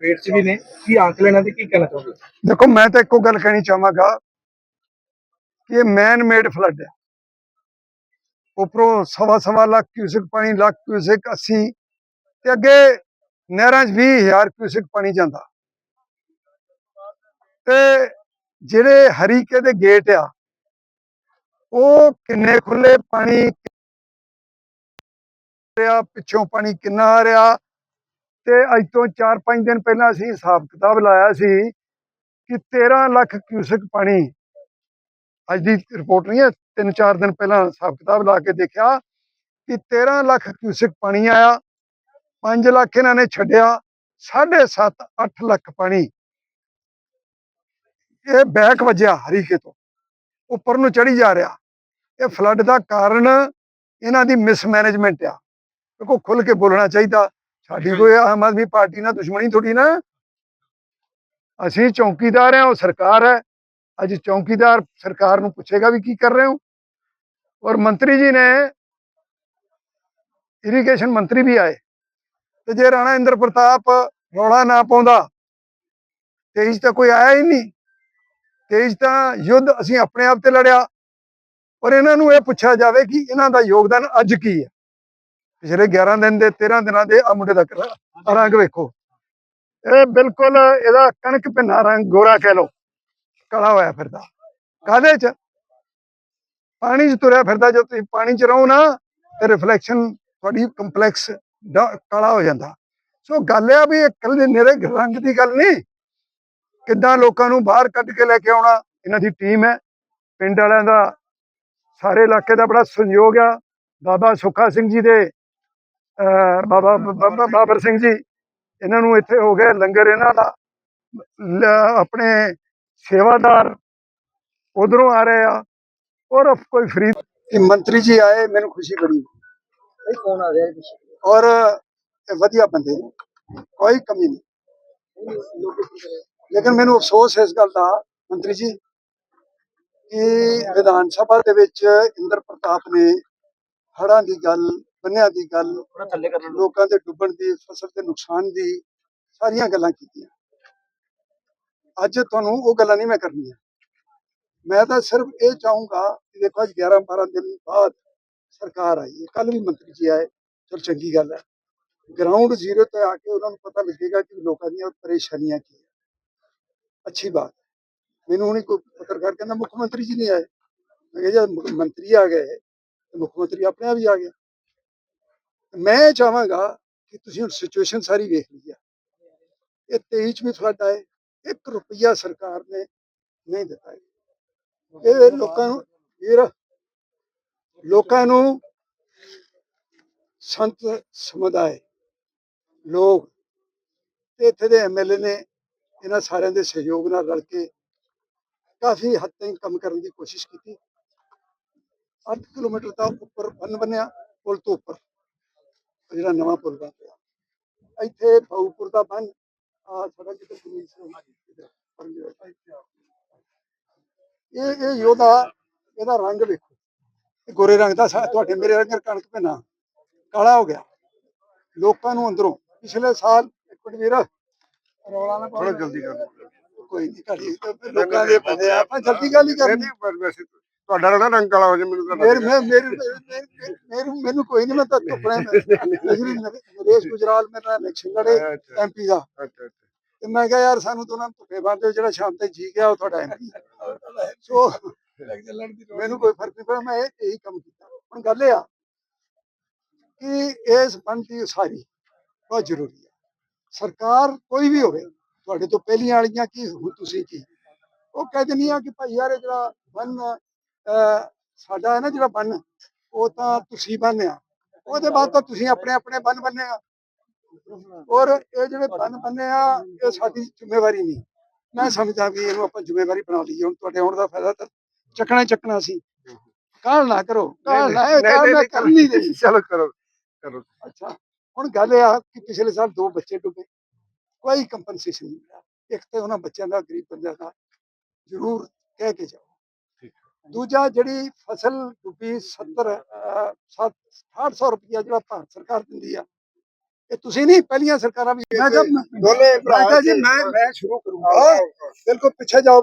ਪੇਟ 'ਚ ਵੀ ਨੇ। ਕੀ ਆਂਕੜੇ ਇਹਨਾਂ ਦੇ ਕੀ ਕਹਿਣਾ ਚਾਹੋਗੇ? ਦੇਖੋ, ਮੈਂ ਤਾਂ ਇੱਕੋ ਗੱਲ ਕਹਿਣੀ ਚਾਹਾਂਗਾ ਕਿ ਇਹ ਮੈਨ ਮੇਡ ਫਲੱਡ ਹੈ। ਉੱਪਰੋਂ ਸਵਾ ਸਵਾ ਲੱਖ ਕਿਊਸਿਕ ਪਾਣੀ, ਲੱਖ ਕਿਊਸਿਕ 80 ਤੇ ਅੱਗੇ ਨਹਿਰਾਂ 'ਚ 20000 ਕਿਊਸਿਕ ਪਾਣੀ ਜਾਂਦਾ। ਤੇ ਜਿਹੜੇ ਹਰੀਕੇ ਦੇ ਗੇਟ ਆ, ਉਹ ਕਿੰਨੇ ਖੁੱਲੇ ਪਾਣੀ ਰਿਹਾ, ਪਿੱਛੋਂ ਪਾਣੀ ਕਿੰਨਾ ਆ ਰਿਹਾ ਤੇ ਅੱਜ ਤੋਂ 4-5 ਦਿਨ ਪਹਿਲਾਂ ਅਸੀਂ ਹਿਸਾਬ ਕਿਤਾਬ ਲਾਇਆ ਸੀ ਕਿ 13 ਲੱਖ ਕਿਊਸਕ ਪਾਣੀ ਅੱਜ ਦੀ ਰਿਪੋਰਟ ਨਹੀਂ ਹੈ 3-4 ਦਿਨ ਪਹਿਲਾਂ ਹਿਸਾਬ ਕਿਤਾਬ ਲਾ ਕੇ ਦੇਖਿਆ ਕਿ 13 ਲੱਖ ਕਿਊਸਕ ਪਾਣੀ ਆਇਆ 5 ਲੱਖ ਇਹਨਾਂ ਨੇ ਛੱਡਿਆ 7.5 8 ਲੱਖ ਪਾਣੀ। ਇਹ ਬੈਕ ਵੱਜਿਆ ਹਰੀਕੇ ਤੋਂ, ਉੱਪਰ ਨੂੰ ਚੜੀ ਜਾ ਰਿਹਾ। ਇਹ ਫਲੱਡ ਦਾ ਕਾਰਨ ਇਹਨਾਂ ਦੀ ਮਿਸਮੈਨੇਜਮੈਂਟ ਆ। ਦੇਖੋ ਖੁੱਲ ਕੇ ਬੋਲਣਾ ਚਾਹੀਦਾ। ਸਾਡੀ ਕੋਈ ਆਮ ਆਦਮੀ ਪਾਰਟੀ ਨਾਲ ਦੁਸ਼ਮਣੀ ਥੋੜੀ ਨਾ। ਅਸੀਂ ਚੌਕੀਦਾਰ ਹਾਂ ਉਹ ਸਰਕਾਰ ਹੈ। ਅੱਜ ਚੌਕੀਦਾਰ ਸਰਕਾਰ ਨੂੰ ਪੁੱਛੇਗਾ ਵੀ ਕੀ ਕਰ ਰਹੇ ਹੋ? ਔਰ ਮੰਤਰੀ ਜੀ ਨੇ ਇਰੀਗੇਸ਼ਨ ਮੰਤਰੀ ਵੀ ਆਏ। ਤੇ ਜੇ ਰਾਣਾ ਇੰਦਰ ਪ੍ਰਤਾਪ ਰੌਲਾ ਨਾ ਪਾਉਂਦਾ ਤੇਜ ਤਾਂ ਕੋਈ ਆਇਆ ਹੀ ਨਹੀਂ। ਤੇਜ ਤਾਂ ਯੁੱਧ ਅਸੀਂ ਆਪਣੇ ਆਪ ਤੇ ਲੜਿਆ। ਔਰ ਇਹਨਾਂ ਨੂੰ ਇਹ ਪੁੱਛਿਆ ਜਾਵੇ ਕਿ ਇਹਨਾਂ ਦਾ ਯੋਗਦਾਨ ਅੱਜ ਕੀ ਹੈ? ਪਿਛਲੇ 11 ਦਿਨ ਦੇ 13 ਦਿਨਾਂ ਦੇ ਆ ਮੁੰਡੇ ਦਾ ਰੰਗ ਵੇਖੋ। ਇਹ ਬਿਲਕੁਲ ਇਹਦਾ ਕਣਕ ਭਿੰਨਾ ਰੰਗ, ਗੋਰਾ ਕਹਿ ਲੋ ਕਾਲਾ ਹੋਇਆ ਫਿਰਦਾ। ਕਾਹਦੇ ਚ? ਪਾਣੀ 'ਚ ਤੁਰਿਆ ਫਿਰਦਾ, ਜਦੋਂ ਤੁਸੀਂ ਪਾਣੀ 'ਚ ਰਹੋ ਨਾ, ਤੇ ਰਿਫਲੈਕਸ਼ਨ ਤੁਹਾਡੀ ਕੰਪਲੈਕਸ ਕਾਲਾ ਹੋ ਜਾਂਦਾ। ਸੋ ਗੱਲ ਆ ਵੀ ਇਹ ਕੱਲੇ ਨਿਰੇ ਰੰਗ ਦੀ ਗੱਲ ਨਹੀਂ। ਕਿੱਦਾਂ ਲੋਕਾਂ ਨੂੰ ਬਾਹਰ ਕੱਢ ਕੇ ਲੈ ਕੇ ਆਉਣਾ, ਇਹਨਾਂ ਦੀ ਟੀਮ ਹੈ। ਪਿੰਡ ਵਾਲਿਆਂ ਦਾ, ਸਾਰੇ ਇਲਾਕੇ ਦਾ ਬੜਾ ਸਹਿਯੋਗ ਆ। ਬਾਬਾ ਸੁੱਖਾ ਸਿੰਘ ਜੀ ਦੇ ਬਾਬਾ ਬਾਬਾ ਬਾਬਰ ਸਿੰਘ ਜੀ ਇਹਨਾਂ ਨੂੰ ਇੱਥੇ ਹੋ ਗਿਆ ਲੰਗਰ ਇਹਨਾਂ ਦਾ। ਲ- ਆਪਣੇ ਸੇਵਾਦਾਰ ਉਧਰੋਂ ਆ ਰਹੇ ਆ। ਔਰ ਕੋਈ ਫਰੀ ਮੰਤਰੀ ਜੀ ਆਏ ਮੈਨੂੰ ਖੁਸ਼ੀ ਬੜੀ। ਭਾਈ ਕੌਣ ਆ ਰਿਹਾ ਹੈ ਔਰ ਇਹ ਵਧੀਆ ਬੰਦੇ ਨੇ ਕੋਈ ਕਮੀ ਨਹੀਂ। ਲੇਕਿਨ ਮੈਨੂੰ ਅਫਸੋਸ ਹੈ ਇਸ ਗੱਲ ਦਾ ਮੰਤਰੀ ਜੀ ਕਿ ਵਿਧਾਨ ਸਭਾ ਦੇ ਵਿੱਚ ਇੰਦਰ ਪ੍ਰਤਾਪ ਨੇ ਹੜ੍ਹਾਂ ਦੀ ਗੱਲ ਬੰਨਿਆਂ ਦੀ ਗੱਲ ਲੋਕਾਂ ਦੇ ਡੁੱਬਣ ਦੀ ਫਸਲ ਦੇ ਨੁਕਸਾਨ ਦੀ ਸਾਰੀਆਂ ਗੱਲਾਂ ਕੀਤੀਆਂ। ਅੱਜ ਤੁਹਾਨੂੰ ਉਹ ਗੱਲਾਂ ਨਹੀਂ ਮੈਂ ਕਰਨੀਆਂ। ਮੈਂ ਤਾਂ ਸਿਰਫ ਇਹ ਚਾਹੂੰਗਾ ਕਿ ਦੇਖੋ ਅੱਜ 11 12 ਦਿਨ ਬਾਅਦ ਸਰਕਾਰ ਆਈ ਹੈ। ਕੱਲ ਵੀ ਮੰਤਰੀ ਜੀ ਆਏ ਚਲ ਚੰਗੀ ਗੱਲ ਹੈ। ਗਰਾਊਂਡ ਜ਼ੀਰੋ ਤੇ ਆ ਕੇ ਉਹਨਾਂ ਨੂੰ ਪਤਾ ਲੱਗੇਗਾ ਕਿ ਲੋਕਾਂ ਦੀਆਂ ਪਰੇਸ਼ਾਨੀਆਂ ਕੀ ਹੈ। ਅੱਛੀ ਬਾਤ। ਮੈਨੂੰ ਹੁਣੀ ਕੋਈ ਪੱਤਰਕਾਰ ਕਹਿੰਦਾ ਮੁੱਖ ਮੰਤਰੀ ਜੀ ਨਹੀਂ ਆਏ। ਮੈਂ ਕਿਹਾ ਮੁੱਖ ਮੰਤਰੀ ਆ ਗਏ ਮੁੱਖ ਮੰਤਰੀ ਆਪਣੇ ਆਪ ਹੀ ਆ ਗਿਆ ਮੈਂ ਇਹ ਚਾਹਾਂਗਾ ਕਿ ਤੁਸੀਂ ਹੁਣ ਸਿਚੁਏਸ਼ਨ ਸਾਰੀ ਵੇਖ ਲਈ ਆ ਇਹ 23 ਚ ਵੀ ਫਲੱਡ ਆਏ 1 ਰੁਪਿਆ ਸਰਕਾਰ ਨੇ ਨਹੀਂ ਦਿੱਤਾ। ਇਹ ਲੋਕਾਂ ਨੂੰ ਵੀਰ ਲੋਕਾਂ ਨੂੰ ਸੰਤ ਸਮੁਦਾਇ ਲੋਕ ਤੇ ਇੱਥੇ ਦੇ ਐਮਐਲਏ ਨੇ ਇਹਨਾਂ ਸਾਰਿਆਂ ਦੇ ਸਹਿਯੋਗ ਨਾਲ ਰਲ ਕੇ ਕਾਫੀ ਹੱਦ ਤੱਕ ਕੰਮ ਕਰਨ ਦੀ ਕੋਸ਼ਿਸ਼ ਕੀਤੀ। 8 ਕਿਲੋਮੀਟਰ ਦਾ ਉੱਪਰ ਬੰਨ ਬਣਿਆ ਪੁਲ ਤੋਂ ਉੱਪਰ। ਜਿਹੜਾ ਨਵਾਂ ਪੁਲ ਬਣ ਪਿਆ ਇੱਥੇ ਬਾਉਪੁਰ ਦਾ ਬੰਨ ਆ ਸਾਡਾ ਕਿਤੇ ਪੁਲਿਸ ਇਹ ਇਹ ਯੋਧਾ ਇਹਦਾ ਰੰਗ ਵੇਖੋ। ਇਹ ਗੋਰੇ ਰੰਗ ਦਾ ਤੁਹਾਡੇ ਮੇਰੇ ਰੰਗ ਕਣਕ ਪੈਣਾ ਕਾਲਾ ਹੋ ਗਿਆ। ਲੋਕਾਂ ਨੂੰ ਅੰਦਰੋਂ ਪਿਛਲੇ ਸਾਲ ਇੱਕ ਮਿੰਟ ਵੀਰ ਰੌਲਾ ਨਾ ਥੋੜਾ ਜਲਦੀ ਕਰ ਕੋਈ ਨਹੀਂ ਘੜੀ ਲੋਕਾਂ ਦੇ ਬੰਦੇ ਆਪਾਂ ਜਲਦੀ ਗੱਲ ਹੀ ਕਰਨੀ। ਵੈਸੇ ਤੁਹਾਡਾ ਨਾ ਰੰਗ ਕਾਲਾ ਹੋ ਜਾ ਮੈਨੂੰ ਤਾਂ ਮੇਰ ਮੈਂ ਮੇਰੇ ਮੇਰੇ ਮੈਨੂੰ ਕੋਈ ਨਹੀਂ ਮੈਂ ਤਾਂ ਟੁੱਪਣਾ ਨਰੇਸ਼ ਗੁਜਰਾਲ ਮੇਰਾ ਇਲੈਕਸ਼ਨ ਲੜੇ ਐਮਪੀ ਦਾ। ਤੇ ਮੈਂ ਕਿਹਾ ਯਾਰ ਸਾਨੂੰ ਤਾਂ ਉਹਨਾਂ ਨੂੰ ਧੁੱਪੇ ਬੰਦੇ ਜਿਹੜਾ ਸ਼ਾਮ ਤੇ ਜੀ ਗਿਆ ਉਹ ਤੁਹਾਡਾ ਐਮਪੀ ਸੋ ਮੈਨੂੰ ਕੋਈ ਫ਼ਰਕ ਨਹੀਂ ਪਿਆ ਮੈਂ ਇਹ- ਇਹੀ ਕੰਮ ਕੀਤਾ। ਹੁਣ ਗੱਲ ਇਹ ਆ ਕਿ ਇਸ ਬੰਦ ਦੀ ਉਸਾਰੀ ਬਹੁਤ ਜ਼ਰੂਰੀ ਹੈ। ਸਰਕਾਰ ਕੋਈ ਵੀ ਹੋਵੇ ਤੁਹਾਡੇ ਤੋਂ ਪਹਿਲੀਆਂ ਵਾਲੀਆਂ ਕੀ ਤੁਸੀਂ ਕੀ? ਉਹ ਕਹਿ ਦਿੰਦੀ ਆ ਕਿ ਭਾਈ ਯਾਰ ਇਹ ਜਿਹੜਾ ਅਹ, ਸਾਡਾ ਹੈ ਨਾ ਜਿਹੜਾ ਬੰਨ ਉਹ ਤਾਂ ਤੁਸੀਂ ਬੰਨਿਆ ਉਹਦੇ ਬਾਅਦ ਤਾਂ ਤੁਸੀਂ ਆਪਣੇ ਆਪਣੇ ਬੰਨ ਬੰਨੇ ਆ। ਔਰ ਇਹ ਜਿਹੜੇ ਬੰਨ ਬੰਨੇ ਆ ਇਹ ਸਾਡੀ ਜ਼ਿੰਮੇਵਾਰੀ ਨਹੀਂ। ਮੈਂ ਸਮਝਦਾ ਵੀ ਇਹਨੂੰ ਆਪਾਂ ਜ਼ਿੰਮੇਵਾਰੀ ਬਣਾ ਲਈਏ। ਹੁਣ ਤੁਹਾਡੇ ਆਉਣ ਦਾ ਫਾਇਦਾ ਤਾਂ ਚੱਕਣਾ ਚੱਕਣਾ ਸੀ। ਕਾਹਲ ਨਾ ਕਰੋ ਕਾਹਲ ਨਾ ਇਹ ਕਾਹਲ ਮੈਂ ਕਰ ਨਹੀਂ ਚਲੋ ਕਰੋ ਕਰੋ। ਅੱਛਾ ਹੁਣ ਗੱਲ ਇਹ ਆ ਕਿ ਪਿਛਲੇ ਸਾਲ ਦੋ ਬੱਚੇ ਡੁੱਬੇ। ਕੋਈ ਕੰਪਨਸੇਸ਼ਨ ਨਹੀਂ ਮਿਲਿਆ। ਇੱਕ ਤੇ ਉਹਨਾਂ ਬੱਚਿਆਂ ਦਾ ਗਰੀਬ ਬੰਦਿਆਂ ਦਾ ਜ਼ਰੂਰ ਕਹਿ ਕੇ ਜਾਓ। ਦੂਜਾ ਜਿਹੜੀ ਫਸਲ ਡੁੱਬੀ 70 6800 ਰੁਪਇਆ ਜਿਹੜਾ ਭਾਰਤ ਸਰਕਾਰ ਦਿੰਦੀ ਆ ਇਹ ਤੁਸੀਂ ਨਹੀਂ ਪਹਿਲੀਆਂ ਸਰਕਾਰਾਂ ਵੀ ਮੈਂ ਜੀ ਮੈਂ ਮੈਂ ਸ਼ੁਰੂ ਕਰੂੰਗਾ। ਬਿਲਕੁਲ ਪਿੱਛੇ ਜਾਓ।